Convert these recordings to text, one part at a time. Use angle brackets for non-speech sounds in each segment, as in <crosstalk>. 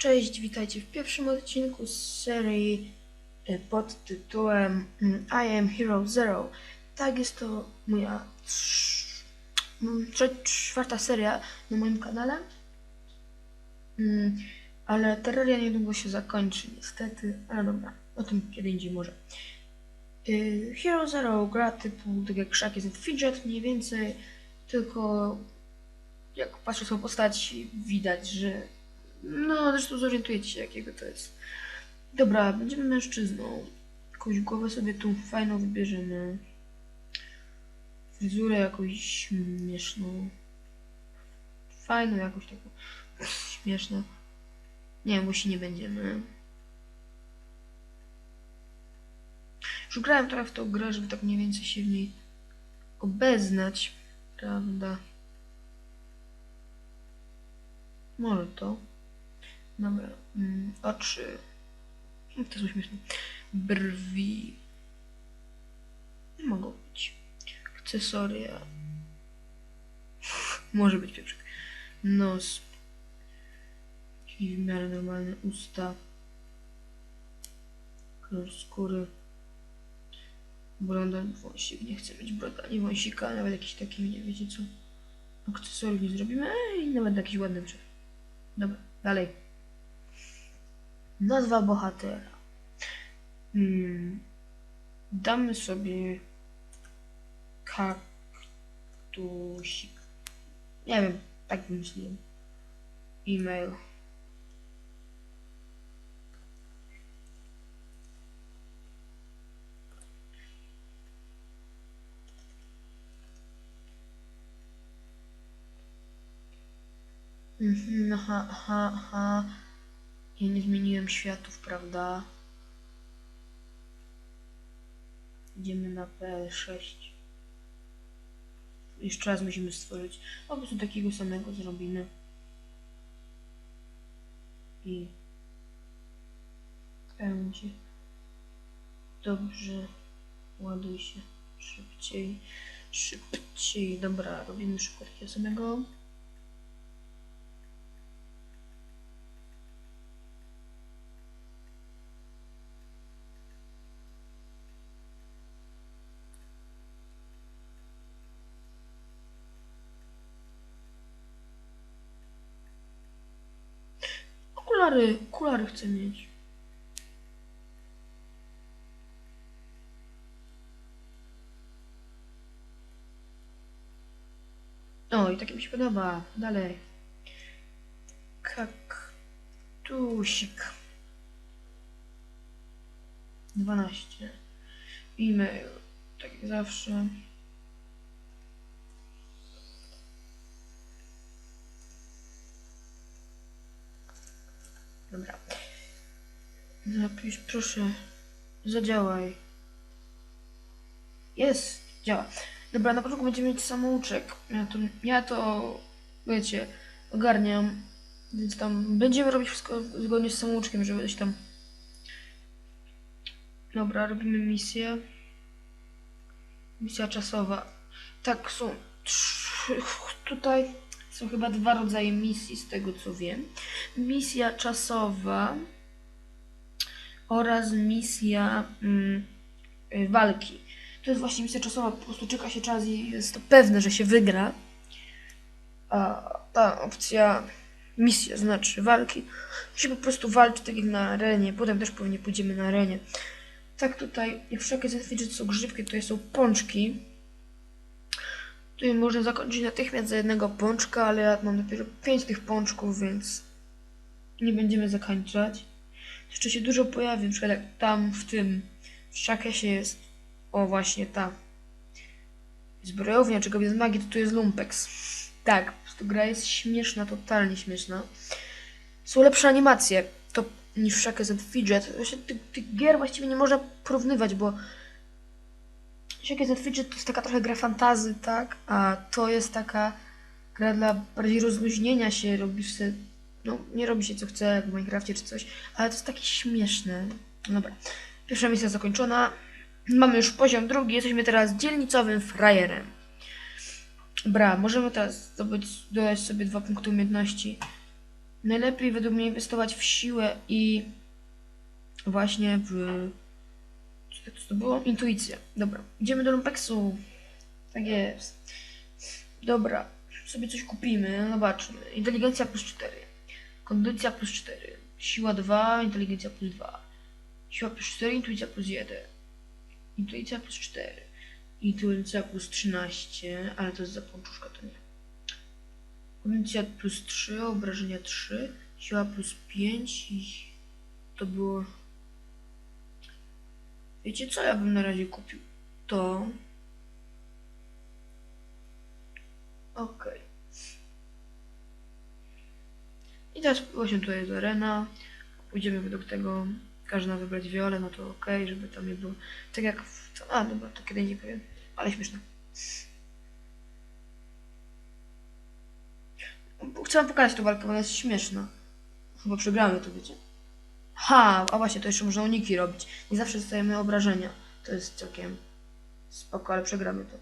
Cześć, witajcie w pierwszym odcinku z serii e, pod tytułem mm, I am Hero Zero. Tak, jest to moja trz- mm, czwarta seria na moim kanale. Mm, Ale Terraria niedługo się zakończy, niestety. Ale dobra, o tym kiedy indziej może. Y, Hero Zero gra typu, tak jak jest Fidget mniej więcej, tylko jak patrzę swoją postać, widać, że no, zresztą zorientujecie się, jakiego to jest. Dobra, będziemy mężczyzną. Jakąś głowę sobie tu fajną wybierzemy. Fryzurę jakąś śmieszną. Fajną jakąś taką. Śmieszną. Nie, musi nie będziemy. Już grałem trochę w tą grę, żeby tak mniej więcej się w niej obeznać. Prawda? Może to. Dobra. Mm, oczy. To są śmieszne. Brwi. Mogą być. Akcesoria. <laughs> Może być pieprzyk. Nos. Czyli w miarę normalne usta. Kolor skóry. Broda, wąsik. Nie chcę mieć broda, nie wąsika, nawet jakiś taki, nie wiecie co. Akcesoriów nie zrobimy. Ej, nawet jakiś ładny brzew. Dobra, dalej. Nazwa bohatera. Hmm. Damy sobie kaktusik. Nie wiem, tak wymyśliłem. E-mail. Mhm, ha, ha, ha. Ja nie zmieniłem światów, prawda? Idziemy na PL6. Jeszcze raz musimy stworzyć. Po prostu takiego samego zrobimy. I będzie dobrze. Ładuj się szybciej, szybciej. Dobra, robimy szybko takiego samego. Okulary, okulary chcę mieć. O, i takie mi się podoba. Dalej. Kaktusik. 12. E-mail. Tak jak zawsze. Dobra. Napisz, proszę. Zadziałaj. Jest, działa. Dobra, na początku będziemy mieć samouczek. Ja to, ja to wiecie, ogarniam. Więc tam będziemy robić wszystko zgodnie z samouczkiem, żeby coś tam. Dobra, robimy misję. Misja czasowa. Tak, są trzy, tutaj są chyba dwa rodzaje misji, z tego co wiem. Misja czasowa oraz misja mm, y, walki. To jest właśnie misja czasowa, po prostu czeka się czas i jest to pewne, że się wygra. A ta opcja misja, znaczy walki, się po prostu walczy tak jak na arenie, potem też pewnie pójdziemy na arenie. Tak tutaj, jak wszelkie załatwić, że są grzybki, tutaj są pączki. Można zakończyć natychmiast za jednego pączka, ale ja mam dopiero 5 tych pączków, więc nie będziemy zakończać. Jeszcze się dużo pojawi, na przykład jak tam w tym w Szakesie jest, o właśnie ta zbrojownia, czego bez magii, to tu jest Lumpex. Tak, prostu gra jest śmieszna, totalnie śmieszna. Są lepsze animacje to, niż w Shackers and Fidget. Właśnie tych, tych gier właściwie nie można porównywać, bo Shackers and Fidget to jest taka trochę gra fantazy, tak? A to jest taka gra dla bardziej rozluźnienia się, robisz sobie, no nie robi się co chce, jak w Minecrafcie czy coś, ale to jest takie śmieszne. Dobra, pierwsza misja zakończona. Mamy już poziom drugi, jesteśmy teraz dzielnicowym frajerem. Dobra, możemy teraz zdobyć, dodać sobie dwa punkty umiejętności. najlepiej według mnie inwestować w siłę i właśnie w... Co to było? Intuicję. Dobra, idziemy do Lumpeksu. Tak jest. Dobra, sobie coś kupimy, zobaczmy. Inteligencja plus 4. Kondycja plus 4. Siła 2, inteligencja plus 2. Siła plus 4, intuicja plus 1. Intuicja plus 4. Intuicja plus 13, ale to jest zapączuszka, to nie. Kondycja plus 3, obrażenia 3, siła plus 5 i to było... Wiecie co, ja bym na razie kupił to. Okej. I teraz właśnie tutaj jest arena. Pójdziemy według tego. Każdy ma wybrać wiolę, no to okej, żeby tam nie było. Tak jak w... A, dobra, to kiedy nie powiem. Ale śmieszne. Chcę wam pokazać tą walkę, bo ona jest śmieszna. Chyba przegramy to, wiecie. Ha, a właśnie, to jeszcze można uniki robić. Nie zawsze dostajemy obrażenia. To jest całkiem spoko, ale przegramy to.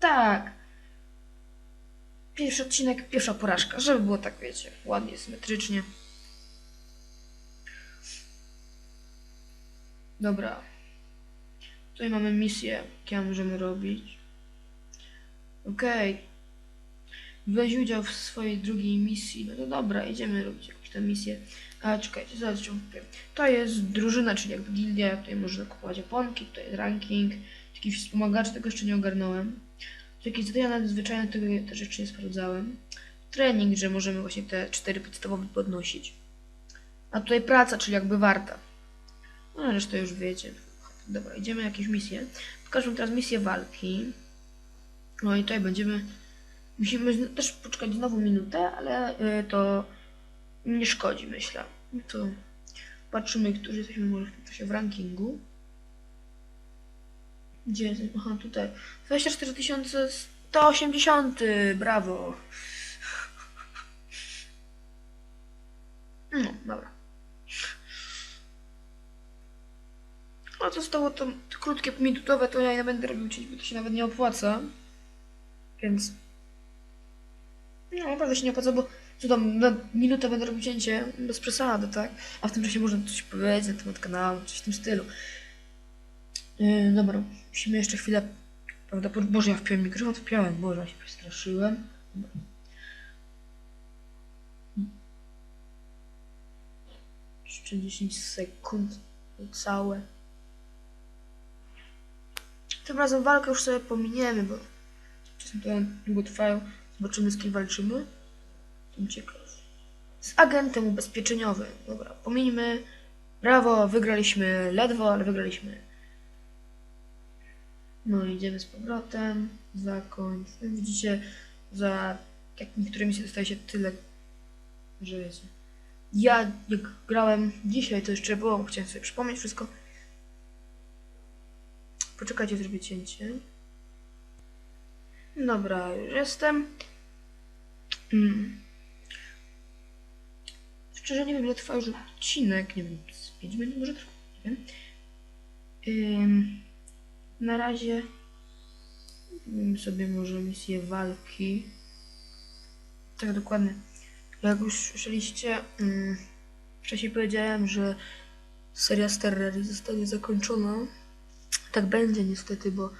Tak. Pierwszy odcinek, pierwsza porażka, żeby było tak, wiecie, ładnie, symetrycznie. Dobra. Tutaj mamy misję, jakie możemy robić. Okej. Weź udział w swojej drugiej misji. No to dobra, idziemy robić tam misję. A czekajcie, zaraz ci powiem. To jest drużyna, czyli jakby gildia. Tutaj można kupować oponki, tutaj jest ranking. Jakiś wspomagacz, tego jeszcze nie ogarnąłem. Jakieś zadania nadzwyczajne, tego też jeszcze nie sprawdzałem. Trening, że możemy właśnie te cztery podstawowe podnosić. A tutaj praca, czyli jakby warta. No resztę już wiecie. Dobra, idziemy jakieś misje. Pokażę teraz misję walki. No i tutaj będziemy... Musimy też poczekać znowu minutę, ale y, to nie szkodzi, myślę. No to patrzymy, którzy jesteśmy może w tym czasie w rankingu. Gdzie jest? Aha, tutaj. 24 180, brawo. No, dobra. A zostało to krótkie, minutowe, to ja nie będę robił cięć, bo to się nawet nie opłaca. Więc... No, naprawdę się nie opłaca, bo co tam, na minutę będę robił cięcie bez przesady, tak? A w tym czasie można coś powiedzieć na temat kanału, coś w tym stylu. Yy, dobra, musimy jeszcze chwilę... Prawda, Boże, ja wpiąłem mikrofon, wpiąłem, Boże, ja się przestraszyłem. Jeszcze 10 sekund, całe. Tym razem walkę już sobie pominiemy, bo czasem to długo trwają. Zobaczymy z kim walczymy. Ciekaw. Z agentem ubezpieczeniowym. Dobra, pominijmy. Brawo, wygraliśmy ledwo, ale wygraliśmy. No idziemy z powrotem. Zakończ. Widzicie, za jak niektóre misje dostaje się tyle, że wiecie. Ja jak grałem dzisiaj, to jeszcze było, chciałem sobie przypomnieć wszystko. Poczekajcie, zrobię cięcie. Dobra, już jestem. Mm. Szczerze nie wiem, ile trwa już odcinek. Nie wiem, z 5 minut może trwa? Nie wiem. Na razie mm, sobie może misję walki. Tak dokładnie. Jak już słyszeliście, ym, wcześniej powiedziałem, że seria z Terrarii zostanie zakończona. Tak będzie niestety, bo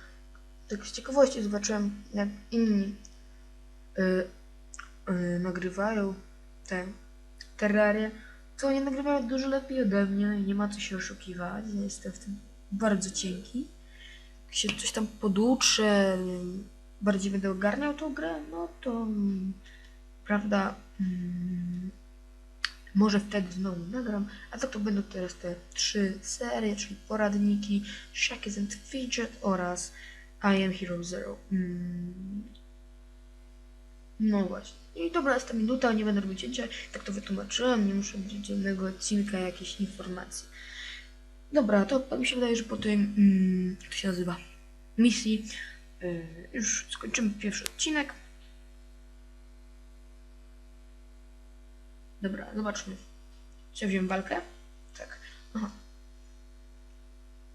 tak z ciekawości zobaczyłem, jak inni y, y, nagrywają te terrarie, to oni nagrywają dużo lepiej ode mnie i nie ma co się oszukiwać. Ja jestem w tym bardzo cienki. Jak się coś tam poduczę, bardziej będę ogarniał tą grę, no to mm, prawda, mm, może wtedy znowu nagram, a tak to będą teraz te trzy serie, czyli poradniki, Shackles and Fidget oraz I Am Hero Zero. Mm. No właśnie. I dobra, jest ta minuta, nie będę robił cięcia, tak to wytłumaczyłem, nie muszę być dziennego odcinka jakiejś informacji. Dobra, to mi się wydaje, że po tej, mm, to się nazywa, misji, yy, już skończymy pierwszy odcinek. Dobra, zobaczmy. Czy wziąłem walkę? Tak. Aha.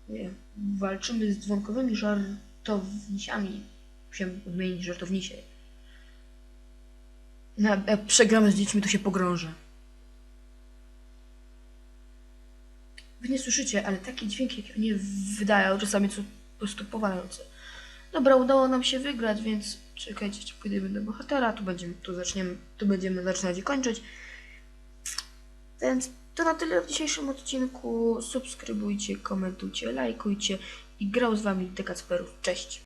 Nie. Walczymy z dzwonkowymi żartownisiami. Musiałem odmienić żartownisie. No, jak przegramy z dziećmi, to się pogrążę. Wy nie słyszycie, ale takie dźwięki, jakie oni wydają, czasami są po prostu powalające. Dobra, udało nam się wygrać, więc czekajcie, jeszcze pójdziemy do bohatera, tu będziemy, tu zaczniemy, tu będziemy zaczynać i kończyć. Więc to na tyle w dzisiejszym odcinku. Subskrybujcie, komentujcie, lajkujcie i grał z wami Dekacperów. Cześć!